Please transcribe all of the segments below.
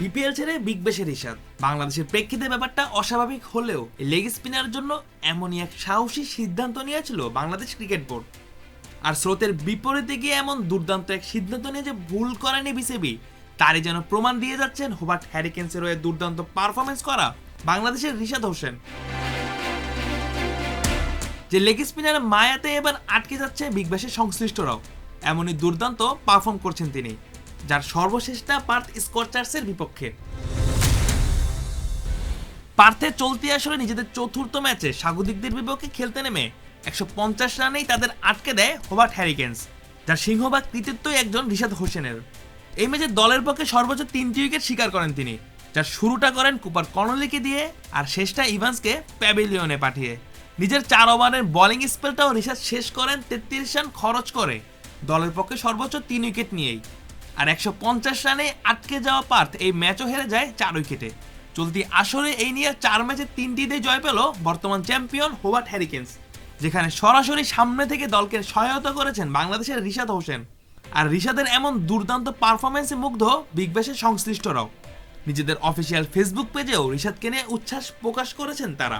BPL ছেড়ে big বেশের হিসাব বাংলাদেশের প্রেক্ষিতে ব্যাপারটা অস্বাভাবিক হলেও লেগ স্পিনার জন্য এমনই এক সাহসী সিদ্ধান্ত নিয়েছিল বাংলাদেশ ক্রিকেট বোর্ড। আর স্রোতের বিপরীতে গিয়ে এমন দুর্দান্ত এক সিদ্ধান্ত নিয়ে যে ভুল করেনি বিসিবি তারই যেন প্রমাণ দিয়ে যাচ্ছেন হোবার্ট হ্যারিকেন্সের হয়ে দুর্দান্ত পারফরমেন্স করা বাংলাদেশের রিশাদ হোসেন। যে লেগ স্পিনার মায়াতে এবার আটকে যাচ্ছে বিগ ব্যাশের সংশ্লিষ্টরাও। এমনই দুর্দান্ত পারফর্ম করছেন তিনি। যার সর্বশেষটা পার্থ স্কচার্সের বিপক্ষে। পার্থে চলতি আসলে নিজেদের চতুর্থ ম্যাচে স্বাগতিকদের বিপক্ষে খেলতে নেমে একশো পঞ্চাশ রানেই তাদের আটকে দেয় হোবার্ট হ্যারিকেন্স, যার সিংহভাগ কৃতিত্বই একজন রিশাদ হোসেনের। এই ম্যাচে দলের পক্ষে সর্বোচ্চ তিনটি উইকেট শিকার করেন তিনি, যার শুরুটা করেন কুপার কর্নলিকে দিয়ে আর শেষটা ইভান্সকে প্যাভিলিয়নে পাঠিয়ে। নিজের চার ওভারের বোলিং স্পেলটাও রিশাদ শেষ করেন তেত্রিশ রান খরচ করে। দলের পক্ষে সর্বোচ্চ তিন উইকেট নিয়েই। আর একশো পঞ্চাশ রানে আটকে যাওয়া পার্থ এই ম্যাচও হেরে যায় চার উইকেটে। চলতি আসরে এই নিয়ে চার ম্যাচে তিনটিতে জয় পেল বর্তমান চ্যাম্পিয়ন হোবার্ট হ্যারিকেন্স, যেখানে সরাসরি সামনে থেকে দলকে সহায়তা করেছেন বাংলাদেশের রিশাদ হোসেন। আর রিশাদের এমন দুর্দান্ত পারফরমেন্সে মুগ্ধ বিগ ব্যাশের সংশ্লিষ্টরাও। নিজেদের অফিসিয়াল ফেসবুক পেজেও রিশাদকে নিয়ে উচ্ছ্বাস প্রকাশ করেছেন তারা।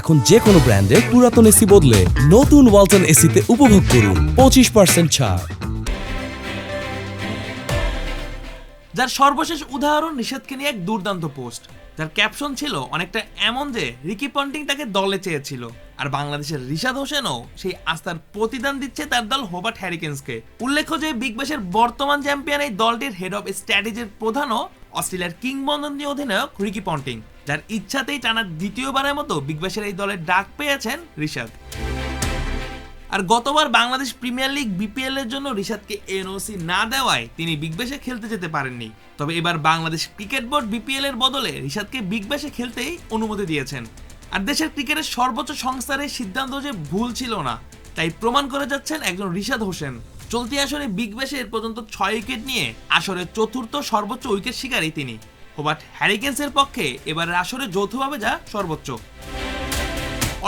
এখন যে কোনো ব্র্যান্ডের পুরাতন এসি বদলে নতুন ওয়ালটন এসিতে উপভোগ করুন পঁচিশ পার্সেন্ট ছাড়। যার সর্বশেষ উদাহরণ নিষেধকে নিয়ে এক দুর্দান্ত পোস্ট। যার ক্যাপশন ছিল অনেকটা এমন যে রিকি পন্টিং তাকে দলে চেয়েছিল। আর বাংলাদেশের রিশাদ হোসেনও সেই আস্থার প্রতিদান দিচ্ছে তার দল হোবার্ট হ্যারিকেন্সকে। উল্লেখ্য যে বিগ ব্যাশের বর্তমান চ্যাম্পিয়ন এই দলটির হেড অফ স্ট্র্যাটেজির প্রধানও অস্ট্রেলিয়ার কিংবদন্তি অধিনায়ক রিকি পন্টিং, যার ইচ্ছাতেই টানা দ্বিতীয়বারের মতো বিগ ব্যাশের এই দলের ডাক পেয়েছেন রিশাদ। আর গতবার বাংলাদেশ প্রিমিয়ার লিগ বিপিএল এর জন্য রিশাদকে এনওসি না দেওয়ায় তিনি বিগ ব্যাশে খেলতে যেতে পারেননি। তবে এবার বাংলাদেশ ক্রিকেট বোর্ড বিপিএল এর বদলে রিশাদকে বিগ ব্যাশে খেলতেই অনুমতি দিয়েছেন। আর দেশের ক্রিকেটের সর্বোচ্চ সংস্থার এই সিদ্ধান্ত যে ভুল ছিল না, তাই প্রমাণ করে যাচ্ছেন একজন রিশাদ হোসেন। চলতি আসরে বিগ ব্যাশে এর পর্যন্ত ছয় উইকেট নিয়ে আসরের চতুর্থ সর্বোচ্চ উইকেট শিকারী তিনি। হোবার্ট হ্যারিকেন্সের পক্ষে এবারের আসরে যৌথভাবে যা সর্বোচ্চ।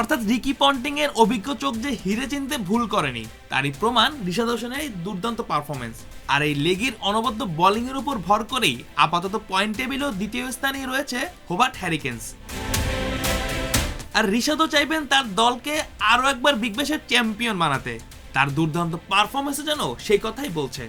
অর্থাৎ রিকি পন্টিং এর অভিজ্ঞ চোখ যে হিরে চিনতে ভুল করেনি, তারই প্রমাণ ঋষাদ হোসেনের এই দুর্দান্ত পারফরমেন্স আর এই লেগের অনবদ্য বোলিং এর উপর ভর করেই আপাতত পয়েন্ট টেবিলও দ্বিতীয় স্থানে রয়েছে হোবার্ট হ্যারিকেন্স আর ঋষাদও চাইবেন তার দলকে আরও একবার বিগ ব্যাশের চ্যাম্পিয়ন বানাতে। তার দুর্দান্ত পারফরমেন্সে যেন সেই কথাই বলছে।